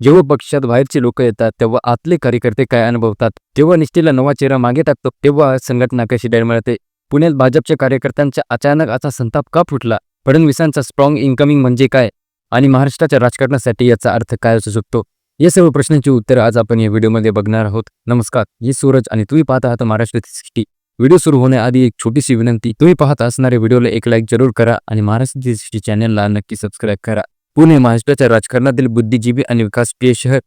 जेव्हा पक्षात बाहेरचे लोक येतात तेव्हा आतले कार्यकर्ते काय अनुभवतात? तेव्हा निष्ठेला नवा चेहरा मागे टाकतो तेव्हा संघटना कशी डळमळते? पुण्यात भाजपच्या कार्यकर्त्यांचा अचानक असा संताप का फुटला? फडणवीसांचा स्ट्रॉंग इन्कमिंग म्हणजे काय? आणि महाराष्ट्राच्या राजकारणासाठी याचा अर्थ काय असू शकतो? या सर्व प्रश्नांची उत्तरं आज आपण या व्हिडिओमध्ये बघणार आहोत. नमस्कार मी सूरज आणि तुम्ही पाहत आहात महाराष्ट्र सिक्स्टी व्हिडिओ सुरू होण्याआधी एक छोटीशी विनंती. तुम्ही पाहत असणाऱ्या व्हिडिओला एक लाईक जरूर करा आणि महाराष्ट्र सिक्स्टी चॅनलला नक्की सबस्क्राईब करा. पुणे महाराष्ट्राच्या राजकारणातील बुद्धिजीवी आणि विकासप्रिय शहर.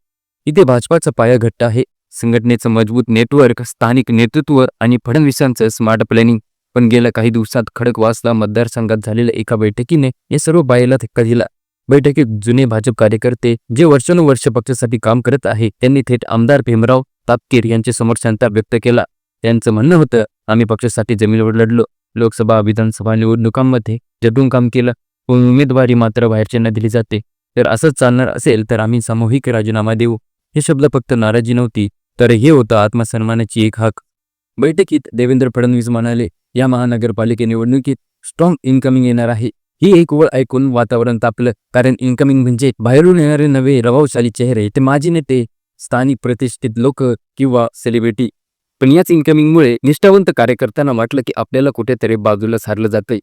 इथे भाजपाचा पाया घट्ट आहे. संघटनेचं मजबूत नेटवर्क स्थानिक नेतृत्व आणि फडणवीसांचं स्मार्ट प्लॅनिंग. पण गेल्या काही दिवसात खडकवासला मतदारसंघात झालेल्या एका बैठकीने या सर्व बायला धक्का दिला. बैठकीत जुने भाजप कार्यकर्ते जे वर्षानुवर्ष पक्षासाठी काम करत आहे त्यांनी थेट आमदार भीमराव तापकीर यांच्या समोर संताप व्यक्त केला. त्यांचं म्हणणं होतं आम्ही पक्षासाठी जमिनीवर लढलो. लोकसभा विधानसभा निवडणुकांमध्ये जटून काम केलं. उमेदवारी मात्र बाहेरच्यांना दिली जाते. तर असंच चालणार असेल तर आम्ही सामूहिक राजीनामा देऊ. हे शब्द फक्त नाराजी नव्हती तर हे होतं आत्मसन्मानाची एक हाक. बैठकीत देवेंद्र फडणवीस म्हणाले या महानगरपालिके निवडणुकीत स्ट्रॉंग इन्कमिंग येणार आहे. ही एक ओळ ऐकून वातावरण तापलं. कारण इन्कमिंग म्हणजे बाहेरून येणारे नवे रवावशाली चेहरे ते माजी नेते स्थानिक प्रतिष्ठित लोक किंवा सेलिब्रिटी पण याच इन्कमिंगमुळे निष्ठावंत कार्यकर्त्यांना वाटलं की आपल्याला कुठेतरी बाजूला सारलं जातंय.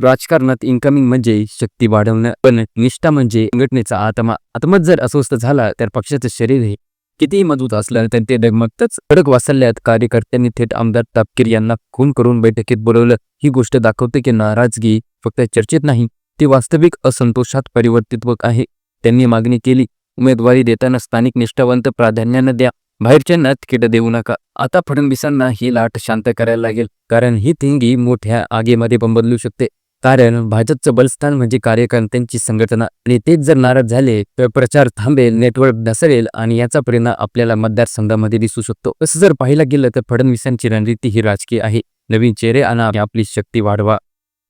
राजकारणात इन्कमिंग म्हणजे शक्ती वाढवणं पण निष्ठा म्हणजे संघटनेचा आत्मा आत्मच जर अस्वस्थ झाला तर पक्षाचं शरीर हे कितीही मजबूत असलं तर ते डगमगतच. कडक वासल्यात कार्यकर्त्यांनी थेट आमदार तापकीर यांना खून करून बैठकीत बोलवलं. ही गोष्ट दाखवते की नाराजगी फक्त चर्चेत नाही ती वास्तविक असंतोषात परिवर्तित होत आहे. त्यांनी मागणी केली उमेदवारी देताना स्थानिक निष्ठावंत प्राधान्यानं द्या बाहेरच्यांना तिकीट देऊ नका. आता फडणवीसांना ही लाट शांत करायला लागेल कारण ही थिंगी मोठ्या आगीमध्ये पण बदलू शकते. कारण भाजपचं बलस्थान म्हणजे कार्यकर्त्यांची संघटना. आणि तेच जर नाराज झाले तर प्रचार थांबेल नेटवर्क ढसळेल आणि याचा परिणाम आपल्याला मतदारसंघामध्ये दिसू शकतो. तसं जर पाहायला गेलं तर फडणवीसांची रणनीती ही राजकीय आहे. नवीन चेहरे आणा आपली शक्ती वाढवा.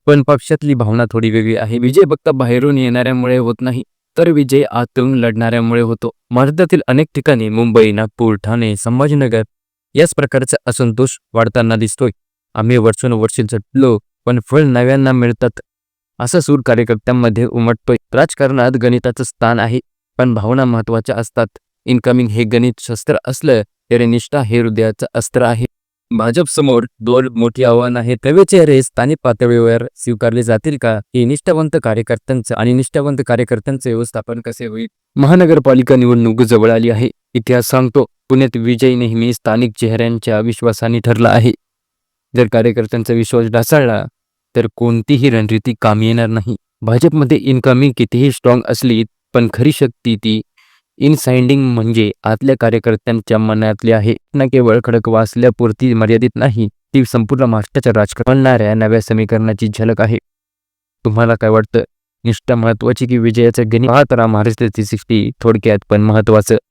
पण पक्षातली भावना थोडी वेगळी आहे. विजय फक्त बाहेरून येणाऱ्यामुळे होत नाही तर विजय आतून लढणाऱ्यामुळे होतो. भारतातील अनेक ठिकाणी मुंबई नागपूर ठाणे संभाजीनगर याच प्रकारचा असंतोष वाढताना दिसतोय. आम्ही वर्षानुवर्षे झटलो पण फळ नव्यांना मिळतात. असा सूर कार्यकर्त्यांमध्ये उमटतोय. राजकारणात गणिताचं स्थान आहे पण भावना महत्त्वाच्या असतात. इन्कमिंग हे गणित शस्त्र असलं तरी निष्ठा हे हृदयाचं अस्त्र आहे. भाजप समोर दोन मोठी आव्हानं आहेत नवे चेहरे स्थानिक पातळीवर स्वीकारले जातील का? हे निष्ठावंत कार्यकर्त्यांचं आणि निष्ठावंत कार्यकर्त्यांचे व्यवस्थापन कसे होईल? महानगरपालिका निवडणूक जवळ आली आहे. इतिहास सांगतो पुण्यात विजय नेहमी स्थानिक चेहऱ्यांच्या विश्वासाने ठरला आहे. जर कार्यकर्त्यांचा विश्वास ढासळला तर कोणतीही रणनीती कामी येणार नाही. भाजपमध्ये इनकमिंग कितीही स्ट्रॉंग असली पण खरी शक्ती ती इनसाइंडिंग म्हणजे आतल्या कार्यकर्त्यांच्या मनातली आहे. ना केवळ खडक वाचल्यापुरती मर्यादित नाही ती संपूर्ण महाराष्ट्राच्या राजकारणाऱ्या नव्या समीकरणाची झलक आहे. तुम्हाला काय वाटतं? निष्ठा महत्वाची की विजयाचं गणित? पाहत राहा महाराष्ट्र सिक्स्टी थोडक्यात पण महत्वाचं.